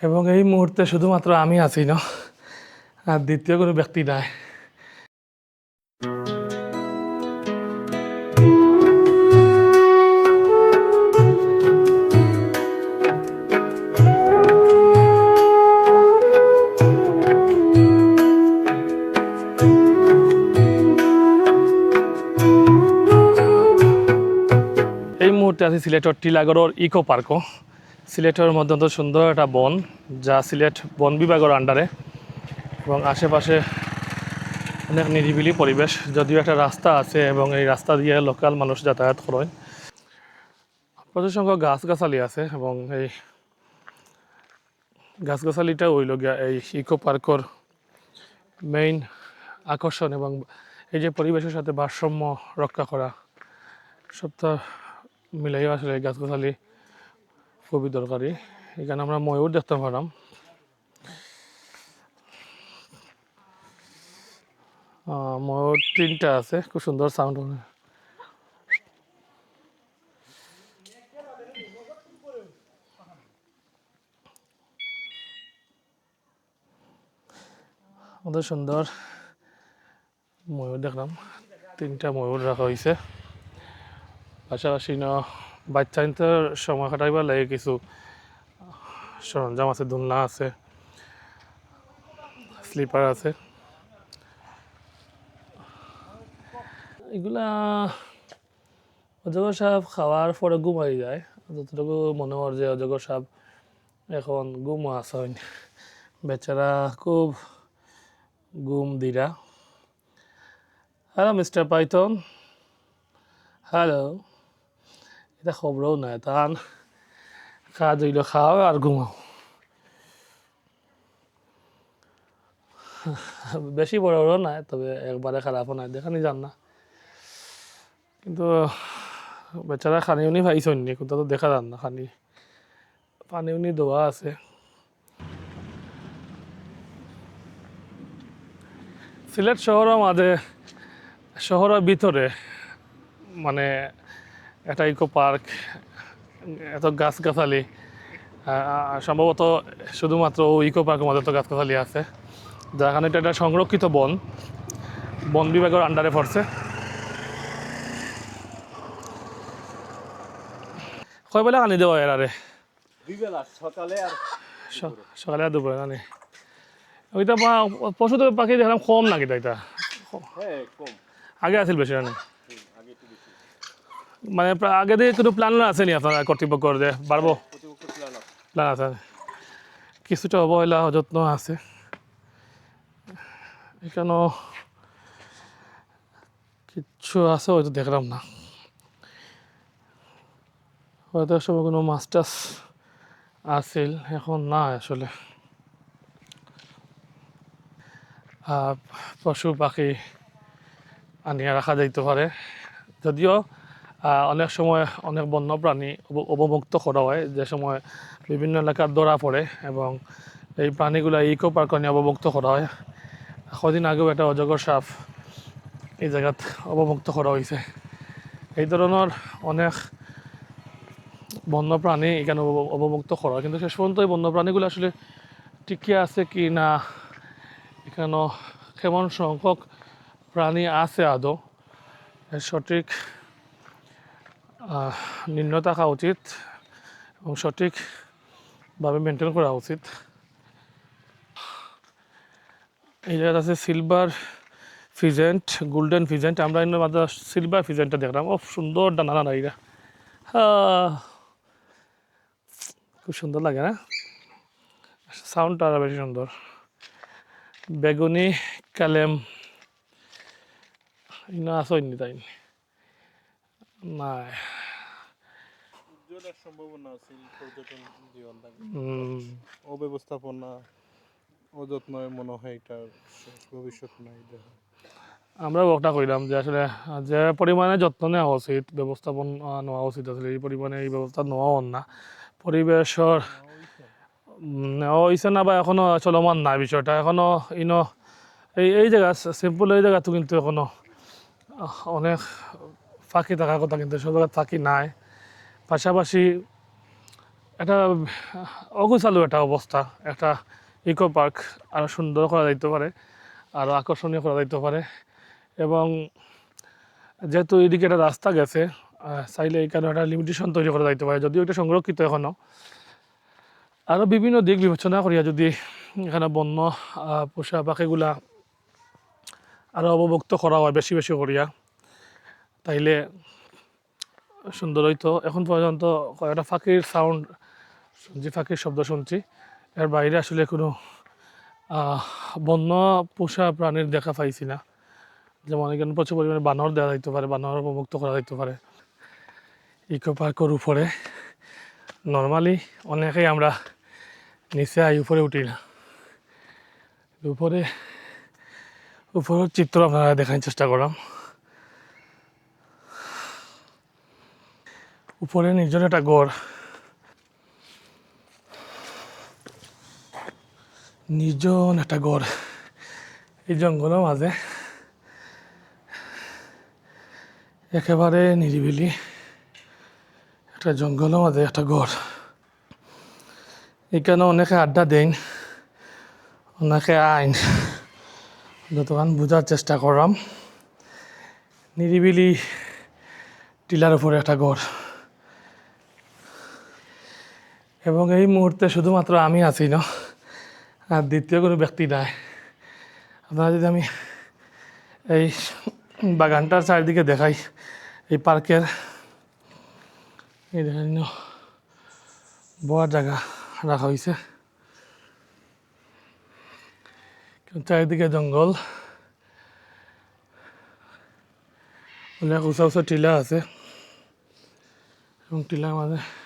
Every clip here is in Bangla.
এবং এই মুহূর্তে শুধুমাত্র আমি আছি, না? আর দ্বিতীয় কোনো ব্যক্তি নাই। এই মুহূর্তে আছি সিলেটর টিলাগড়র ইকো পার্কও সিলেটের মধ্যে অত্যন্ত সুন্দর একটা বন, যা সিলেট বন বিভাগের আন্ডারে এবং আশেপাশে অনেক নিরিবিলি পরিবেশ, যদিও একটা রাস্তা আছে এবং এই রাস্তা দিয়ে লোকাল মানুষ যাতায়াত করেন। প্রচুর সংখ্যক গাছগাছালি আছে এবং এই গাছগাছালিটা হইল গিয়া এই ইকো পার্কর মেইন আকর্ষণ এবং এই যে পরিবেশের সাথে ভারসাম্য রক্ষা করা, সবটা মিলাই আসলে গাছগাছালি খুবই দরকারি। এখানে আমরা ময়ূর দেখতে পারলাম। ময়ূর তিনটা আছে, খুব সুন্দর সাউন্ড হবে আমাদের সুন্দর ময়ূর দেখলাম। তিনটা ময়ূর রাখা হয়েছে। পাশাপাশি ন বাচ্চা নিতে সময় কাটাইবার লাগে কিছু। সরঞ্জাম আছে, দোলনা আছে, স্লিপার আছে। এগুলা অজগর সাপ খাওয়ার পরে ঘুমাই যায়। যতটুকু মনে হয় যে অজগর সাপ এখন ঘুমো আছে বেচারা খুব ঘুম দিরা। হ্যালো মিস্টার পাইথন হ্যালো এটা খবরও নাই তান খাওয়া দিল খাও আর ঘুমাও। বেশি বড় বড় নাই, তবে একবারে খারাপও নাই দেখানি যান না। কিন্তু বেচারা খানি উনি পাইছেন নি কিন্তু তো দেখা যান না খানি। পানি উনি দেওয়া আছে। সিলেট শহরের মাঝে শহরের ভিতরে মানে একটা ইকো পার্ক এত গাছগাছালি। সম্ভবত শুধুমাত্র ওই ইকো পার্কের মধ্যে তো গাছগাছালি আছে। যার কারণে এটা একটা সংরক্ষিত বন। বন বিভাগের আন্ডারে পড়ছে। কয় বেলা আনি দেওয়া এর আরে? সকালে আর সকালে আর দুপুরে আনি। ওইটা পশু তো পাখি দেখলাম কম নাকি এটা? হ্যাঁ আগে আছিল বেশি আনি হুম, আগে একটু বেশি মানে আগে দিয়ে কোনো প্ল্যান আছে নি আপনার কর্তৃপক্ষর যে? পারব প্ল্যান আছে। কিছুটা অবহেলা, অযত্ন আছে। এখানেও কিচ্ছু আছে, হয়তো দেখলাম না। হয়তো সময় কোনো মাস্টার্স আছিল, এখন না আসলে। পশু পাখি আনিয়ে রাখা যাইতে পারে। যদিও অনেক সময় অনেক বন্যপ্রাণী অব- অবমুক্ত করা হয়। যে সময় বিভিন্ন এলাকার ধরা পড়ে এবং এই প্রাণীগুলো ইকো পার্ক নিয়ে অবমুক্ত করা হয়। কদিন আগেও একটা অজগর সাপ এই জায়গাত অবমুক্ত করা হয়েছে। এই ধরনের অনেক বন্যপ্রাণী এখানে অব- অবমুক্ত করা কিন্তু শেষ পর্যন্ত এই বন্যপ্রাণীগুলো আসলে টিকে আছে কি না এখানে কেমন সংখ্যক প্রাণী আছে আদৌ সঠিক নির্ণয় থাকা উচিত এবং সঠিকভাবে মেনটেন করা উচিত। এই জায়গাটা আছে সিলভার ফিজেন্ট গোল্ডেন ফিজেন্ট আমরা এর মাঝে সিলভার ফিজেন্টটা দেখলাম। ও সুন্দর ডানা ডানা এরা খুব সুন্দর লাগে না? সাউন্ডটা আরও বেশি সুন্দর। বেগুনি কালেম ইনা আসেনি তাই উজ্জ্বলের সম্ভাবনা আছে পর্যটন জীবন অব্যবস্থাপনা অযত্নয় মনে হয় এটার ভবিষ্যৎ নাই দেখা আমরা বকটা কইলাম যে আসলে যে পরিমাণে যত্ন নেওয়া উচিত ব্যবস্থাপন নেওয়া উচিত আসলে এই পরিমাণে এই ব্যবস্থা নেওয়া হন না। পরিবেশর নেওয়া হয়েছে না বা এখনও চলমান না বিষয়টা। এখনও ইনো এই এই জায়গা সিম্পল এই জায়গাতো কিন্তু এখনও আহ, অনেক ফাঁকি থাকার কথা কিন্তু সব জায়গায় ফাঁকি নাই। পাশাপাশি একটা অগোছালো একটা অবস্থা, একটা ইকো পার্ক আরও সুন্দর করা যাইতে পারে আরও আকর্ষণীয় করা যাইতে পারে এবং যেহেতু এদিকে একটা রাস্তা গেছে চাইলে এখানে একটা লিমিটেশন তৈরি করা যাইতে পারে, যদিও এটা সংরক্ষিত এখনও আরও বিভিন্ন দিক বিবেচনা করিয়া যদি এখানে বন্য পোষা পাখিগুলা আরও অবমুক্ত করা হয় বেশি বেশি করিয়া, তাইলে সুন্দর হইতো। এখন পর্যন্ত কয়েকটা পাখির সাউন্ড শুনছি ফাঁকির শব্দ শুনছি। এর বাইরে আসলে কোনো বন্য পোষা প্রাণীর দেখা পাইছি না। যেমন এখানে প্রচুর পরিমাণে বানর দেওয়া যাইতে পারে, বানর অবমুক্ত করা যাইতে পারে। ইকো পার্কের উপরে। নর্মালি অনেকেই আমরা নিচে আই, উপরে উঠি না। উপরে, উপরের চিত্র আপনারা দেখার চেষ্টা করলাম। উপরে নিজের একটা গড়। নির্জন একটা গড় এই জঙ্গলের মাঝে। একেবারে নিরিবিলি একটা জঙ্গলের মাঝে একটা গড়। এখানে অনেকে আড্ডা দেন, অনেকে আইন। যতক্ষণ বোঝার চেষ্টা করলাম। নিরিবিলি টিলার উপরে একটা ঘর এবং এই মুহূর্তে শুধুমাত্র আমি আছি, না? আর দ্বিতীয় কোনো ব্যক্তি নাই। আপনারা যদি আমি এই বাগানটার চারিদিকে দেখাই, এই পার্কের, এই দেখেন বড় জায়গা রাখা হয়েছে। চারিদিকে জঙ্গল। অনেক উঁচা উঁচা টিলা আছে। এবং টিলার মাঝে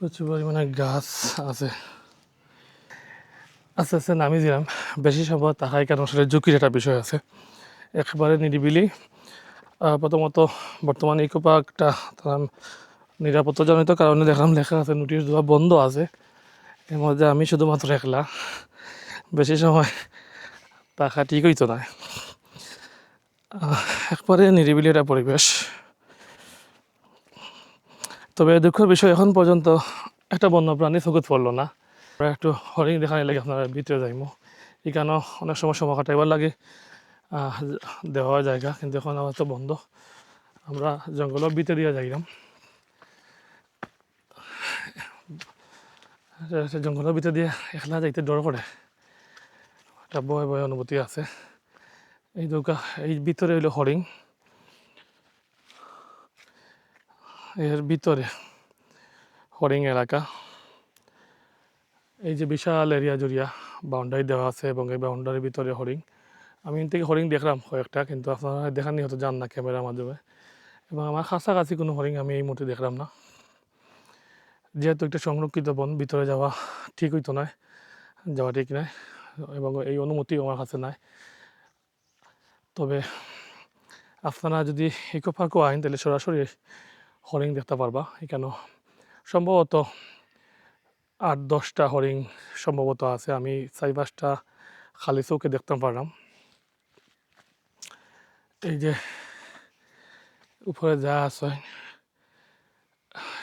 প্রচুর পরিমাণে গাছ আছে। আস্তে আস্তে নামি দিলাম। বেশি সময় তাহাই কেন আসলে ঝুঁকির একটা বিষয় আছে। একেবারে নিরিবিলি। প্রথমত বর্তমানে ইকো পার্কটা তারা নিরাপত্তাজনিত কারণে দেখলাম লেখা আছে, নোটিশ দেওয়া বন্ধ আছে। এর মধ্যে আমি শুধুমাত্র একলা। বেশি সময় থাকা ঠিক হইতো না। একবারে নিরিবিলি একটা পরিবেশ। তবে দুঃখের বিষয়, এখন পর্যন্ত একটা বন্য প্রাণী চকুত পড়ল না। একটু হরিণ দেখানি লাগে আপনারা ভিতরে যাইমো। এখানেও অনেক সময় সময় কাটাইবার লাগে দেওয়া জায়গা, কিন্তু এখন আমার তো বন্ধ। আমরা জঙ্গলের ভিতরে দিয়ে যাইলাম। জঙ্গলের ভিতরে দিয়ে একলা যাইতে ডর করে। একটা ভয় ভয় অনুভূতি আছে। এই দোকা এই ভিতরে হইল হরিণ। এর ভিতরে, হরিং এলাকা। এই যে বিশাল এরিয়া জুড়িয়া বাউন্ডারি দেওয়া আছে এবং এই বাউন্ডারির ভিতরে হরিং। আমি থেকে হরিং দেখলাম কয়েকটা, কিন্তু আপনারা দেখানি হয়তো যান না ক্যামেরার মাধ্যমে। এবং আমার কাছাকাছি কোনো হরিং আমি এই মুহূর্তে দেখলাম না। যেহেতু একটা সংরক্ষিত বন, ভিতরে যাওয়া ঠিক হইতো নয় যাওয়া ঠিক নয় এবং এই অনুমতিও আমার কাছে নাই। তবে আপনারা যদি ইকো আইন, তাহলে সরাসরি হরিণ দেখতে পারবা। এখানে সম্ভবত আট, দশটা হরিণ সম্ভবত আছে। আমি চারি, পাঁচটা খালি চৌকে দেখতে পারলাম। এই যে উপরে যা আছে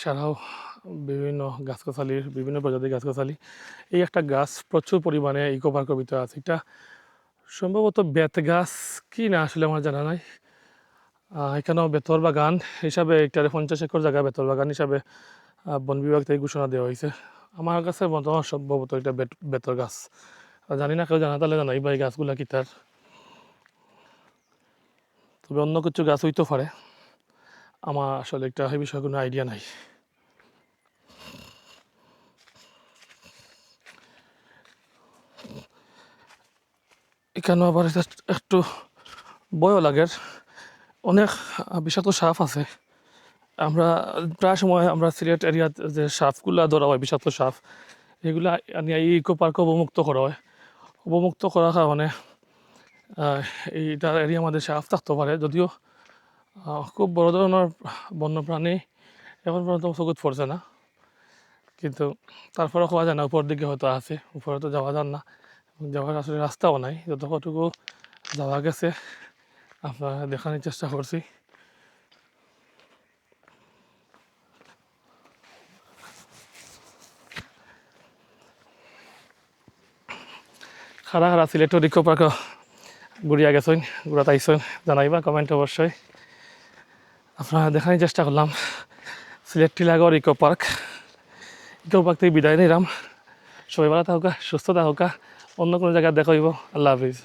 সারাও বিভিন্ন গাছ গাছগাছালির, বিভিন্ন প্রজাতির গাছগাছালি। এই একটা গাছ প্রচুর পরিমাণে ইকো পার্কের ভিতরে আছে। এটা সম্ভবত বেত গাছ কি না আসলে আমার জানা নাই। এখানেও বেতর বাগান হিসাবে এটারে পঞ্চাশ একর জায়গা বেতর বাগান হিসাবে বন বিভাগ থেকে ঘোষণা দেওয়া হয়েছে। আমার কাছে বর্তমান সম্ভবত এটা বেত বেতর গাছ। জানি না কেউ জানা, তাহলে জানাই বা এই গাছগুলা কি তার? তবে অন্য কিছু গাছ হইতে পারে। আমার আসলে একটা এই বিষয়ে কোনো আইডিয়া নাই। এখানে আবার একটু ভয়ও লাগে অনেক বিষাক্ত সাপ আছে। আমরা প্রায় সময় আমরা সিলেট এরিয়াত যে সাপগুলা ধরা হয় বিষাক্ত সাপ এগুলা আনি এই ইকো পার্ক অবমুক্ত করা হয়। অবমুক্ত করার কারণে আহ, এইটার এরিয়া আমাদের সাপ থাকতে পারে। যদিও খুব বড় ধরনের বন্যপ্রাণী এখন পর্যন্ত চকুত পড়ছে না। কিন্তু তারপরে হওয়া যায় না উপর দিকে হয়তো আছে উপরে তো যাওয়া যান না। যাওয়ার আসলে রাস্তাও নাই যতটুকু যাওয়া গেছে। আপনার দেখানোর চেষ্টা করছি। খারা খারা সিলেটর ইকো পার্ক ঘুরিয়া গেছেন ঘুরাত আইসেন জানাইবা কমেন্ট অবশ্যই আপনার দেখানোর চেষ্টা করলাম। Sylhet Tilagarh eco park. Eco park থেকে বিদায় নিলাম। সবাই ভালো থাকুকা সুস্থ থাকুকা অন্য কোনো জায়গায় দেখাইব আল্লাহ হাফিজ।